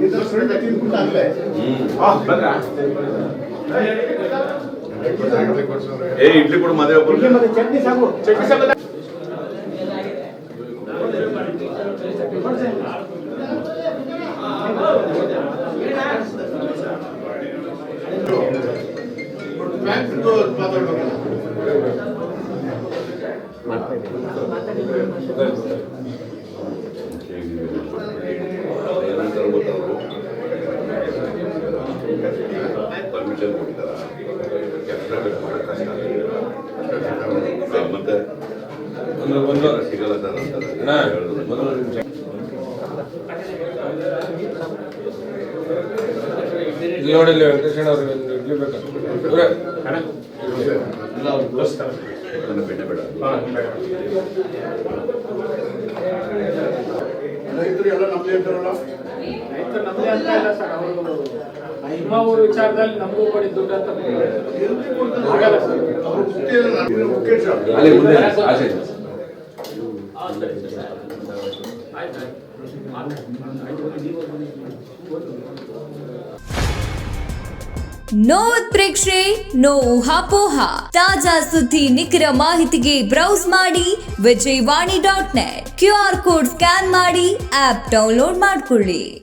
ಇದ್ರ ಫ್ರೆಂಡ್ ತಿನ್ಬಿಟ್ಟು ಅಲ್ಲೇ ಏ ಇಡ್ಲಿ ಕೊಡು ಮದುವೆ ಇಡ್ಲಿ ಮತ್ತೆ ಚಟ್ನಿ ಸಾಕು ಚಟ್ನಿ ಸಾಕು ಏನಂತಾರೆ ಪರ್ಮಿಷನ್ ಕೊಟ್ಟಿದ್ದಾರ ಕೆಲಸ ಮಾಡೋ ಕಷ್ಟ ಹಾ, ಮತ್ತೆ ಸಿಗಲ್ಲ. ಇಲ್ಲಿ ನೋಡಿ ಇಲ್ಲಿ ವೆಂಕಟೇಶಣ್ಣ ಅವ್ರಿಗೆ ಒಂದು ಇಡ್ಲಿ ಬೇಕಾ ಬೇಡ ರೈತರು ಎಲ್ಲ ನಮ್ದೇ ಇರ್ತಾರಲ್ಲ ರೈತರು ನಮ್ದೇ ಅಂತ ಇಲ್ಲ ಸರ್ ಅವರು ನಿಮ್ಮ ಊರು ವಿಚಾರದಲ್ಲಿ ನಮಗೂ ಕೊಡಿ ದುಡ್ಡು ಅಂತ. ಆಗಲ್ಲ ಸರ್ ಅಲ್ಲಿ ಮುಂದೆ ಆಚೆ ಇದೆ. ನೋ ಉತ್ಪ್ರೇಕ್ಷೆ ನೋ ಊಹಾಪೋಹ ತಾಜಾ ಸುದ್ದಿ, ನಿಖರ ಮಾಹಿತಿಗೆ ಬ್ರೌಸ್ ಮಾಡಿ Vijayavani dot net Q R code scan ಮಾಡಿ, ಆಪ್ ಡೌನ್ಲೋಡ್ ಮಾಡಿಕೊಳ್ಳಿ